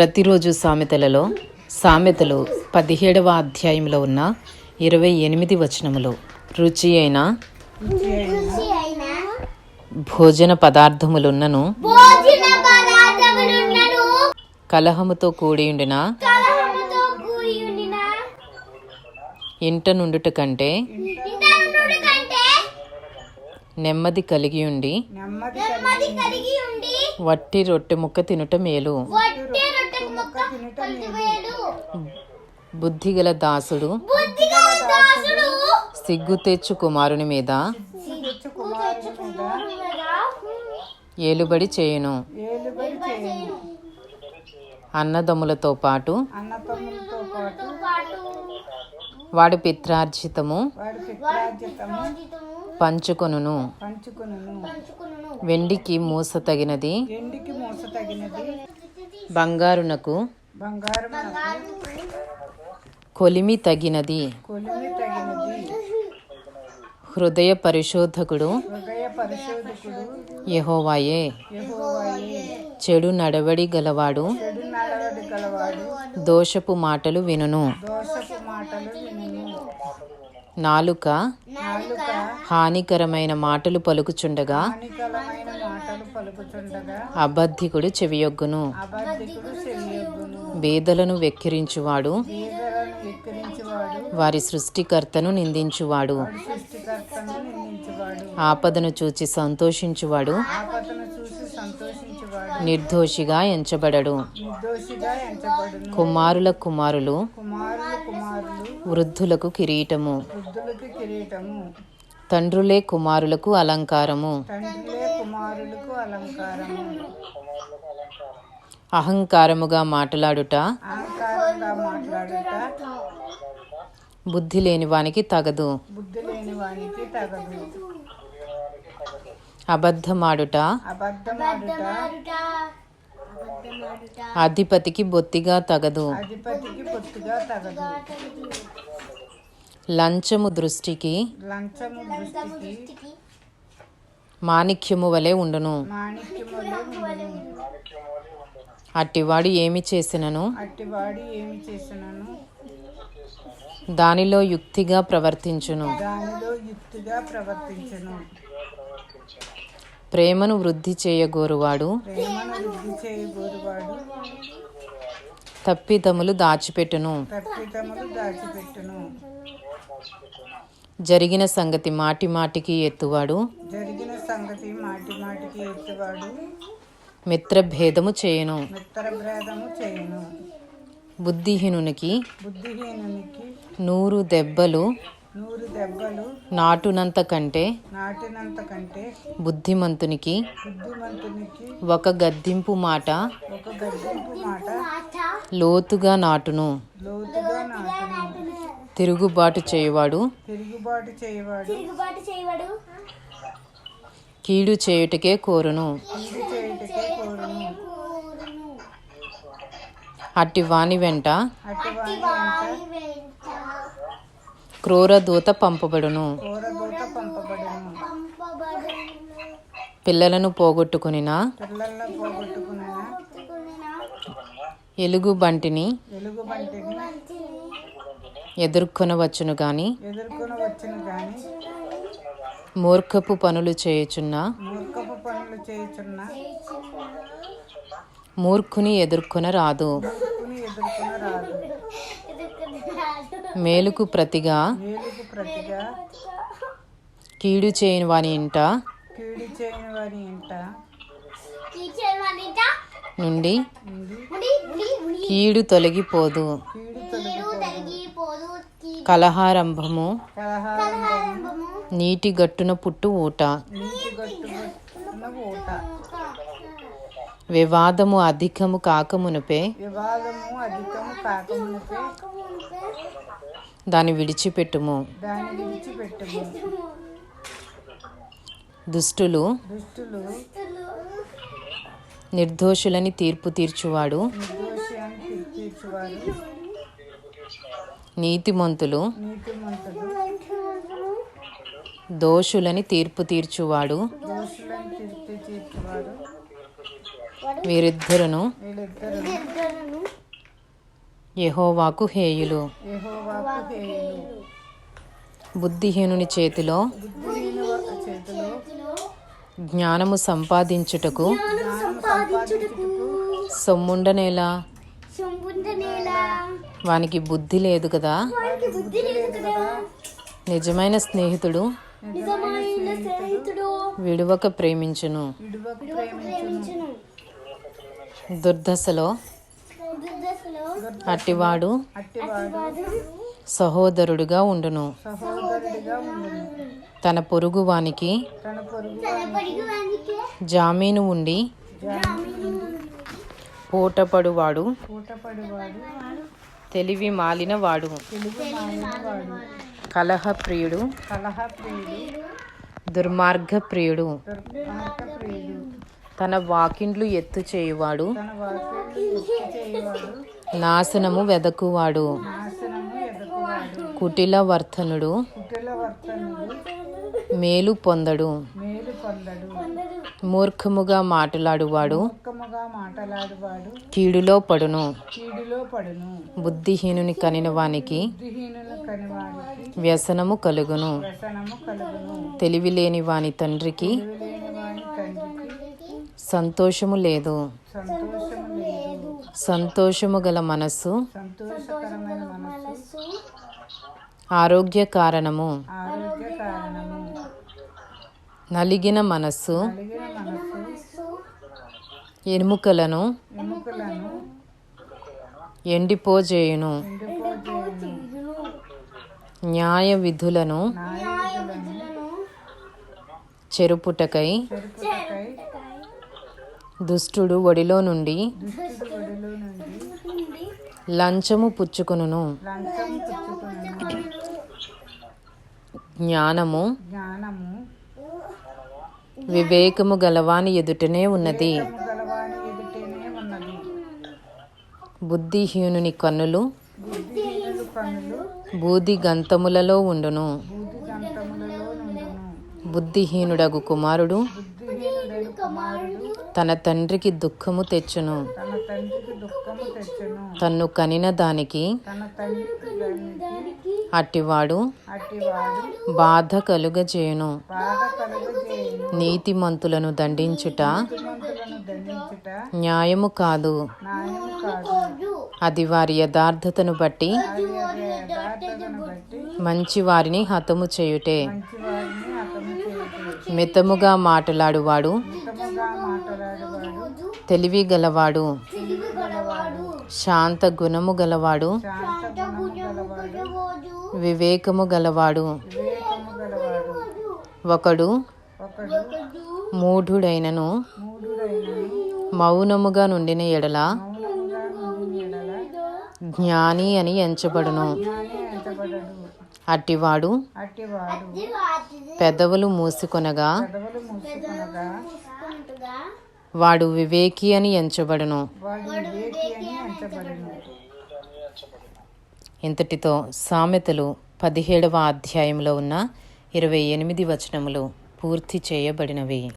ప్రతిరోజు సామెతలలో సామెతలు పదిహేడవ అధ్యాయంలో ఉన్న ఇరవై ఎనిమిది వచనములు. రుచి అయిన భోజన పదార్థములున్నను. కలహముతో కూడియుండిన. కూడి ఉండిన ఇంట నుండుట కంటే ఇంటనుడు కంటే నెమ్మది కలిగి ఉండి నెమ్మది కలిగి ఉండి వట్టి రొట్టె ముక్క తినుట మేలు. బుద్ధిగల దాసుడు. సిగ్గు తెచ్చు కుమారుని మీద. ఏలుబడి చేయును. అన్నదమ్ములతో పాటు. వాడి పిత్రార్జితము. పంచుకొనును. పంచుకును వెండికి మూస తగినది. బంగారునకు కొలిమి తగినది. హృదయ పరిశోధకుడు యహోవాయే. చెడు నడవడి గలవాడు దోషపు మాటలు వినును. నాలుక హానికరమైన మాటలు పలుకుచుండగా మాటలు పలుకుచుండగా అబద్ధికుడు చెవియొగ్గును. వేదలను వెక్కిరించువాడు. వారి సృష్టికర్తను నిందించువాడు. ఆపదను చూచి సంతోషించువాడు. నిర్దోషిగా ఎంచబడడు. కుమారుల కుమారులు వృద్ధులకు కిరీటము. తండ్రులే కుమారులకు అలంకారము. కుమారులకు అహంకారముగా మాట్లాడుట. అహంకారంగా మాట్లాడుట. బుద్ధి లేని వానికి తగదు. బుద్ధి లేని వానికి తగదు. అబద్ధమాడుట. అబద్ధమాడుట. అధిపతికి బొత్తిగా తగదు. అధిపతికి పొత్తుగా తగదు. లంచము దృష్టికి. లంచము దృష్టికి. మాణిక్యము వలె ఉండును. అట్టివాడు ఏమి చేసినను? దానిలో యుక్తిగా ప్రవర్తించును. ప్రేమను వృద్ధి చేయగోరువాడు. తప్పిదములు దాచిపెట్టును. జరిగిన సంగతి మాటి మాటికి ఎత్తువాడు. జరిగిన సంగతి మాటి మాటికి ఎత్తువాడు. మిత్రభేదము చేయును. మిత్ర భేదము చేయును. బుద్ధిహీనునికి బుద్ధిహీనునికి నూరు దెబ్బలు నూరు దెబ్బలు నాటునంత కంటే నాటినంత కంటే బుద్ధిమంతునికి బుద్ధిమంతునికి ఒక గద్దింపు మాట ఒక గద్దింపు మాట లోతుగా నాటును. లోతుగా నాటును. తిరుగుబాటు చేయువాడు తిరుగుబాటు చేయవాడు. తిరుగుబాటు చేయవాడు. కీడు చేయుటకే కోరును. అట్టి వాణి వెంట క్రూర దూత పంపబడును. పిల్లలను పోగొట్టుకుని ఎలుగు బంటిని ఎదుర్కొనవచ్చును కానీ మూర్ఖపు పనులు చేయుచున్న మూర్ఖపు పనులు చేయుచున్న మూర్ఖుని ఎదుర్కొన రాదు. మూర్ఖుని ఎదుర్కొని రాదు. మేలుకు ప్రతిగా మేలుకు ప్రతిగా కీడు చేయని వాని ఇంట నుండి కీడు తొలగిపోదు. కలహారంభము. నీటి గట్టున పుట్టు ఊట. వివాదము అధికము కాకమునుపే. దాన్ని విడిచిపెట్టుము. దుష్టులు నిర్దోషులని తీర్పు తీర్చువాడు నిర్దోషి అని తీర్పు తీర్చువారు నీతిమంతులు దోషులని తీర్పు తీర్చువాడు. వీరిద్దరును యెహోవాకు హేయులు. బుద్ధిహీనుని చేతిలో జ్ఞానము సంపాదించుటకు సొమ్ముండనేలా? వానికి బుద్ధి లేదు కదా. నిజమైన స్నేహితుడు. నిజమైన స్నేహితుడు. విడువక ప్రేమించును. దుర్దశలో దుర్దశలో అట్టివాడు అట్టివాడు సహోదరుడుగా ఉండును. తన పొరుగు వానికి జామీను ఉండి పూటపడువాడు. పూటపడివాడు. తెలివి మాలినవాడు కలహ ప్రియుడు కలహప్రియుడు కలహప్రియుడు దుర్మార్గప్రియుడు తన వాకిండ్లు ఎత్తు చేయువాడు నాశనము వెదకువాడు కుటిల వర్తనుడు మేలు పొందడు. మూర్ఖముగా మాట్లాడువాడు. కీడులో పడును. కీడులో పడును. బుద్ధిహీనుని కనిన వానికి వ్యసనము కలుగును. వ్యసనము కలుగును. తెలివిలేని వాని తండ్రికి సంతోషము లేదు. సంతోషము లేదు. సంతోషము గల మనస్సు సంతోషకరమైన మనస్సు ఆరోగ్య కారణము ఆరోగ్య కారణము నలిగిన మనస్సు ఎముకలను ఎండిపోజేయును. న్యాయ విధులను చెరుపుటకై దుష్టుడు ఒడిలో నుండి లంచము పుచ్చుకును జ్ఞానము వివేకము గలవాని ఎదుటనే ఉన్నది గలవాని ఎదుటనే ఉన్నది బుద్ధిహీనుని కన్నులు బూది గంతములలో ఉండును. బుద్ధిహీనుడగు కుమారుడు తన తండ్రికి దుఃఖము తెచ్చును. తన్ను కనిన దానికి అట్టివాడు బాధ కలుగజేయును. నీతిమంతులను దండించుట న్యాయము కాదు. అది వారి యథార్థతను బట్టి మంచి వారిని హతము చేయుటే. మితముగా మాట్లాడువాడు తెలివి గలవాడు శాంత గుణము గలవాడు వివేకము గలవాడు ఒకడు మూఢుడైనను మౌనముగా నుండిన ఎడల జ్ఞాని అని ఎంచబడును. అట్టివాడు పెదవులు మూసుకొనగా వాడు వివేకి అని ఎంచబడును. వాడు వివేకి అని ఎంచబడను ఇంతటితో సామెతలు పదిహేడవ అధ్యాయంలో ఉన్న ఇరవై ఎనిమిది వచనములు పూర్తి చేయబడినవి.